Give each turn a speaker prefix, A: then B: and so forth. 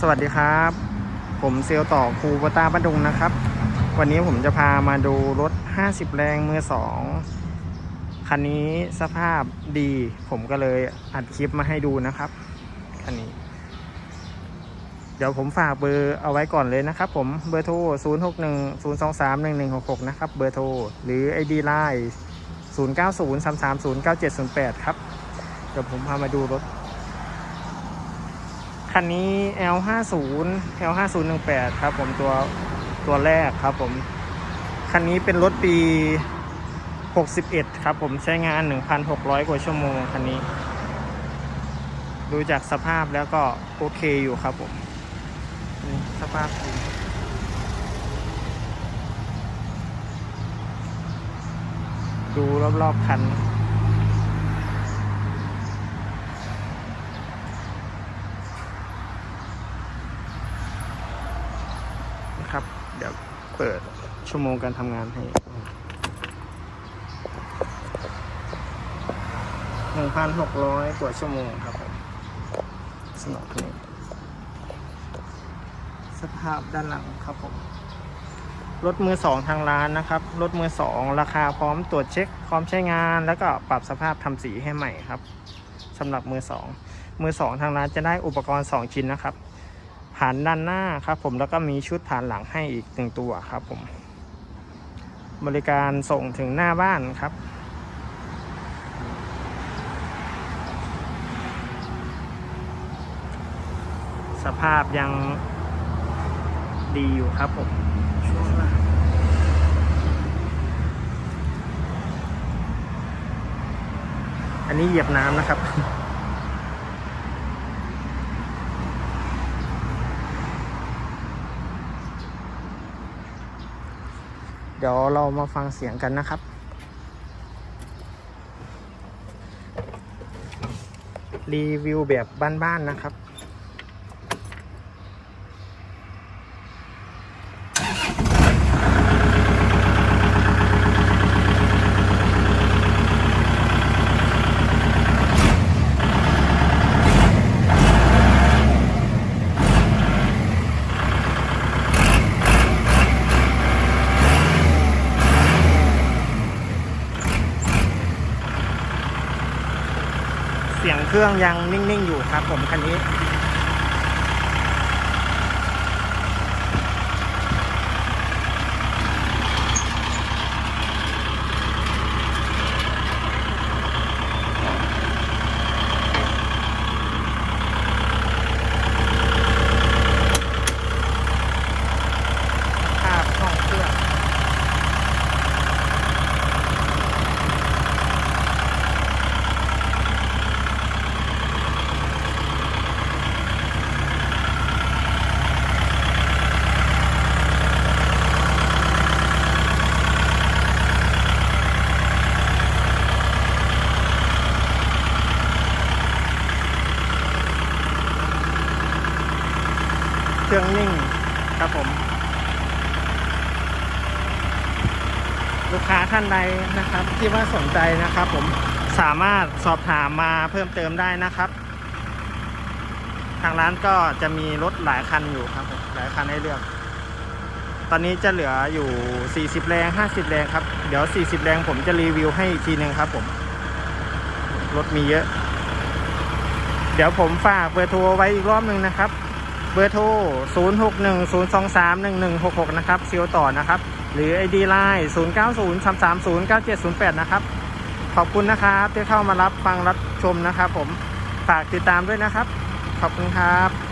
A: สวัสดีครับ ผมเซลต่อครูปตาบ้านดุงนะครับ วันนี้ผมจะพามาดูรถ 50 แรงมือสองคันนี้สภาพดี ผมก็เลยอัดคลิปมาให้ดูนะครับคันนี้ เดี๋ยวผมฝากเบอร์เอาไว้ก่อนเลยนะครับ ผมเบอร์โทร 0 6 1 0 2 3 1 1 6 6 นะครับ เบอร์โทร หรือ ID Line 0 9 0 3 3 0 9 7 0 8 ครับ เดี๋ยวผมพามาดูรถ คันนี้ L50 L5018 ครับผมตัวตัวแรกครับผม คันนี้เป็นรถปี 61 ครับผมใช้งาน 1,600 กว่าชั่วโมงคันนี้ ดูจากสภาพแล้วก็โอเคอยู่ครับผม สภาพดีดูรอบๆคัน นะครับ เดี๋ยวเปิดชั่วโมงการทำงานให้หนึ่งพันหกร้อยกว่าชั่วโมงครับผมสำหรับคันนี้สภาพด้านหลังครับผมรถมือสองทางร้านนะครับ รถมือสองราคาพร้อมตรวจเช็ค พร้อมใช้งาน แล้วก็ปรับสภาพทำสีให้ใหม่ครับสำหรับมือสองมือสองทางร้านจะได้อุปกรณ์ 2 ชิ้นนะครับานด้านหน้าครับผมแล้วก็มีชุดผ่านหลังให้อีกหนึ่งตัวครับผม บริการส่งถึงหน้าบ้านครับ สภาพยังดีอยู่ครับผมช่วงล่างอันนี้เหยียบน้ำนะครับ เดี๋ยวเรามาฟังเสียงกันนะครับ รีวิวแบบบ้านๆนะครับ สียงเครื่องยังนิ่ง ๆ อยู่ครับผมคันนี้ เครื่องนิ่งครับผม ลูกค้าท่านใดนะครับ ที่ว่าสนใจนะครับ ผมสามารถสอบถามมาเพิ่มเติมได้นะครับ ทางร้านก็จะมีรถหลายคันอยู่ครับผมหลายคันให้เลือก ตอนนี้จะเหลืออยู่ 40 แรง 50 แรงครับ เดี๋ยว 40 แรงผมจะรีวิวให้อีกทีหนึ่งครับผม รถมีเยอะ เดี๋ยวผมฝากเบอร์โทรไว้อีกรอบหนึ่งนะครับ เบอร์โทร 0 6 1 0 2 3 1 1 6 6 นะครับซีลต่อนะครับ หรือ ID Line 0 9 0 3 3 0 9 7 0 8 นะครับ ขอบคุณนะครับที่เข้ามารับฟังรับชมนะครับผม ฝากติดตามด้วยนะครับ ขอบคุณครับ